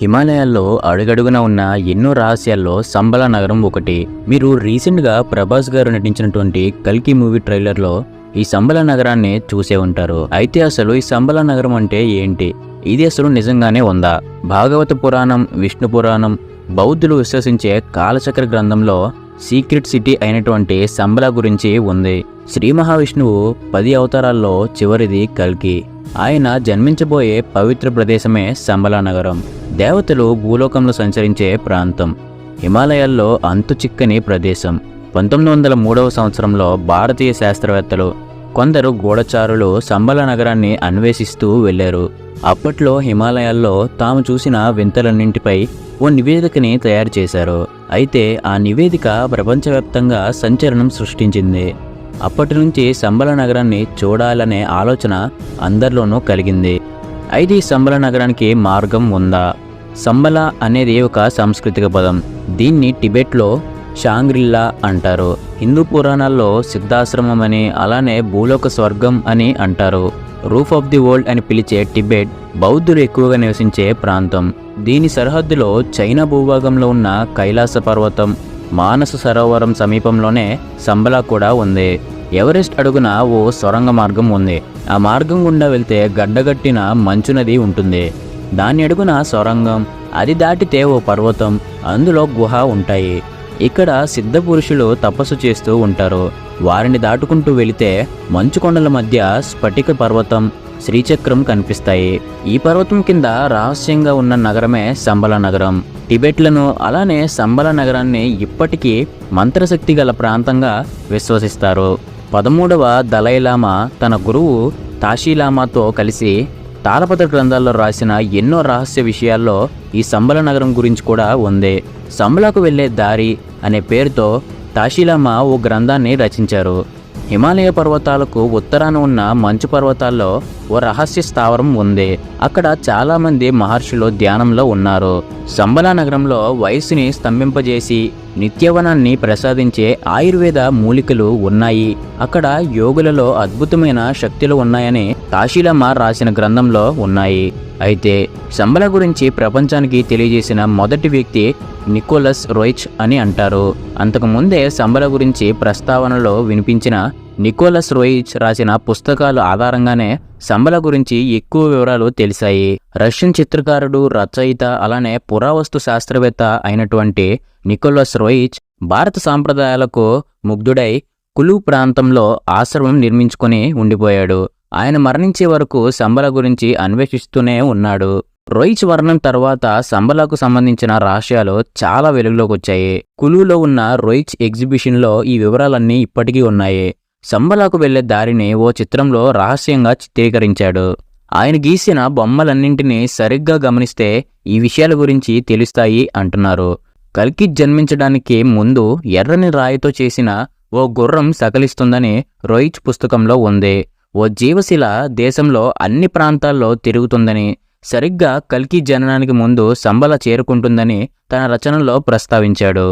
హిమాలయాల్లో అడుగడుగున ఉన్న ఎన్నో రహస్యాల్లో సంబల నగరం ఒకటి. మీరు రీసెంట్గా ప్రభాస్ గారు నటించినటువంటి కల్కి మూవీ ట్రైలర్లో ఈ సంబల నగరాన్ని చూసే ఉంటారు. అయితే అసలు ఈ సంబల నగరం అంటే ఏంటి? ఇది అసలు నిజంగానే ఉందా? భాగవత పురాణం విష్ణు పురాణం బౌద్ధులు విశ్వసించే కాలచక్ర గ్రంథంలో సీక్రెట్ సిటీ అయినటువంటి సంబల గురించి ఉంది. శ్రీ మహావిష్ణువు పది అవతారాల్లో చివరిది కల్కి. ఆయన జన్మించబోయే పవిత్ర ప్రదేశమే సంబల నగరం. దేవతలు భూలోకంలో సంచరించే ప్రాంతం. హిమాలయాల్లో అంతు చిక్కని ప్రదేశం. పంతొమ్మిది వందల మూడవ సంవత్సరంలో భారతీయ శాస్త్రవేత్తలు కొందరు గూఢచారులు సంబల నగరాన్ని అన్వేషిస్తూ వెళ్ళారు. అప్పట్లో హిమాలయాల్లో తాము చూసిన వింతలన్నింటిపై ఓ నివేదికని తయారు చేశారు. అయితే ఆ నివేదిక ప్రపంచవ్యాప్తంగా సంచలనం సృష్టించింది. అప్పటి నుంచి సంబల నగరాన్ని చూడాలనే ఆలోచన అందరిలోనూ కలిగింది. అయితే ఈ సంబల నగరానికి మార్గం ఉందా? సంబల అనేది ఒక సాంస్కృతిక పదం. దీన్ని టిబెట్లో షాంగ్రిల్లా అంటారు. హిందూ పురాణాల్లో సిద్ధాశ్రమం అని అలానే భూలోక స్వర్గం అని అంటారు. రూఫ్ ఆఫ్ ది వరల్డ్ అని పిలిచే టిబెట్ బౌద్ధులు ఎక్కువగా నివసించే ప్రాంతం. దీని సరిహద్దులో చైనా భూభాగంలో ఉన్న కైలాస పర్వతం మానస సరోవరం సమీపంలోనే సంబలా కూడా ఉంది. ఎవరెస్ట్ అడుగున ఓ సొరంగ మార్గం ఉంది. ఆ మార్గం గుండా వెళ్తే గడ్డగట్టిన మంచు నది ఉంటుంది. దాని అడుగున సొరంగం అది దాటితే ఓ పర్వతం అందులో గుహ ఉంటాయి. ఇక్కడ సిద్ధ పురుషులు తపస్సు చేస్తూ ఉంటారు. వారిని దాటుకుంటూ వెళితే మంచుకొండల మధ్య స్ఫటిక పర్వతం శ్రీచక్రం కనిపిస్తాయి. ఈ పర్వతం కింద రహస్యంగా ఉన్న నగరమే సంబల నగరం. టిబెట్లను అలానే సంబల నగరాన్ని ఇప్పటికీ మంత్రశక్తి గల ప్రాంతంగా విశ్వసిస్తారు. పదమూడవ దలైలామా తన గురువు తాషీలామాతో కలిసి తాళపత్ర గ్రంథాల్లో రాసిన ఎన్నో రహస్య విషయాల్లో ఈ సంబల నగరం గురించి కూడా ఉంది. సంబలకు వెళ్ళే దారి అనే పేరుతో తాషీలామా ఓ గ్రంథాన్ని రచించారు. హిమాలయ పర్వతాలకు ఉత్తరాన ఉన్న మంచు పర్వతాల్లో ఓ రహస్య స్థావరం ఉంది. అక్కడ చాలామంది మహర్షులు ధ్యానంలో ఉన్నారు. సంబలా నగరంలో వయసుని స్తంభింపజేసి నిత్యవనాన్ని ప్రసాదించే ఆయుర్వేద మూలికలు ఉన్నాయి. అక్కడ యోగులలో అద్భుతమైన శక్తులు ఉన్నాయని కాశీలమ్మ రాసిన గ్రంథంలో ఉన్నాయి. అయితే సంబల గురించి ప్రపంచానికి తెలియజేసిన మొదటి వ్యక్తి నికోలస్ రోయిచ్ అని అంటారు. అంతకు ముందే సంబల గురించి ప్రస్తావనలో వినిపించిన నికోలస్ రోయిచ్ రాసిన పుస్తకాలు ఆధారంగానే సంబల గురించి ఎక్కువ వివరాలు తెలిసాయి రష్యన్ చిత్రకారుడు రచయిత అలానే పురావస్తు శాస్త్రవేత్త అయినటువంటి నికోలస్ రోయిచ్ భారత సాంప్రదాయాలకు ముగ్ధుడై కులు ప్రాంతంలో ఆశ్రమం నిర్మించుకొని ఉండిపోయాడు. ఆయన మరణించే వరకు సంబల గురించి అన్వేషిస్తూనే ఉన్నాడు. రోయిచ్ వర్ణం తర్వాత సంబలకు సంబంధించిన రహస్యాలు చాలా వెలుగులోకి వచ్చాయి కులులో ఉన్న రోయిచ్ ఎగ్జిబిషన్లో ఈ వివరాలన్నీ ఇప్పటికీ ఉన్నాయి. సంబలాకు వెళ్ళే దారిని ఓ చిత్రంలో రహస్యంగా చిత్రీకరించాడు. ఆయన గీసిన బొమ్మలన్నింటినీ సరిగ్గా గమనిస్తే ఈ విషయాల గురించి తెలుస్తాయి అంటున్నారు. కల్కి జన్మించడానికి ముందు ఎర్రని రాయితో చేసిన ఓ గుర్రం సకలిస్తుందని రోయిచ్ పుస్తకంలో ఉంది. ఓ జీవశిల దేశంలో అన్ని ప్రాంతాల్లో తిరుగుతుందని సరిగ్గా కల్కి జననానికి ముందు సంబల చేరుకుంటుందని తన రచనలో ప్రస్తావించాడు.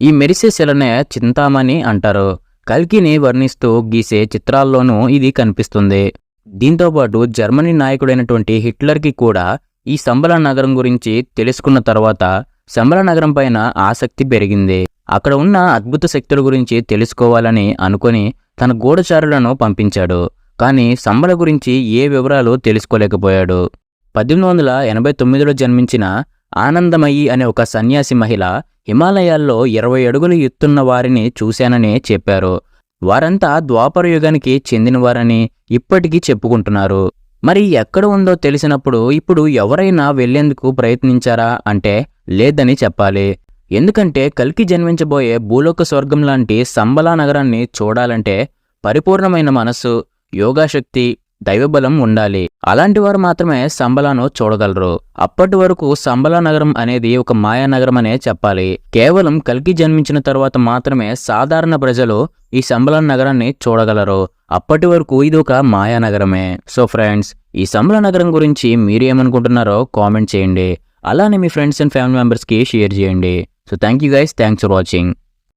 ఈ మెరిసే శిలనే చింతామణి అంటారు. కల్కిని వర్ణిస్తూ గీసే చిత్రాల్లోనూ ఇది కనిపిస్తుంది. దీంతోపాటు జర్మనీ నాయకుడైనటువంటి హిట్లర్కి కూడా ఈ సంబల నగరం గురించి తెలుసుకున్న తర్వాత సంబల నగరం పైన ఆసక్తి పెరిగింది. అక్కడ ఉన్న అద్భుత శక్తుల గురించి తెలుసుకోవాలని అనుకొని తన గూఢచారులను పంపించాడు. కానీ సంబల గురించి ఏ వివరాలు తెలుసుకోలేకపోయాడు. పద్దెనిమిది వందల ఎనభై తొమ్మిదిలో జన్మించిన ఆనందమయ్యి అనే ఒక సన్యాసి మహిళ హిమాలయాల్లో ఇరవై అడుగులు ఎత్తున్న వారిని చూశానని చెప్పారు. వారంతా ద్వాపర యుగానికి చెందినవారని ఇప్పటికీ చెప్పుకుంటున్నారు. మరి ఎక్కడ ఉందో తెలిసినప్పుడు ఇప్పుడు ఎవరైనా వెళ్ళేందుకు ప్రయత్నించారా అంటే లేదని చెప్పాలి. ఎందుకంటే కల్కి జన్మించబోయే భూలోక స్వర్గం లాంటి సంబలా నగరాన్ని చూడాలంటే పరిపూర్ణమైన మనస్సు యోగాశక్తి దైవబలం ఉండాలి. అలాంటి వారు మాత్రమే సంబలాను చూడగలరు. అప్పటి వరకు సంబలా నగరం అనేది ఒక మాయా నగరం అనే చెప్పాలి. కేవలం కల్కి జన్మించిన తర్వాత మాత్రమే సాధారణ ప్రజలు ఈ సంబలా నగరాన్ని చూడగలరు. అప్పటి వరకు ఇది ఒక మాయా నగరమే. సో ఫ్రెండ్స్ ఈ సంబల నగరం గురించి మీరు ఏమనుకుంటున్నారో కామెంట్ చేయండి. అలానే మీ ఫ్రెండ్స్ అండ్ ఫ్యామిలీ మెంబర్స్కి షేర్ చేయండి. So thank you guys. Thanks for watching.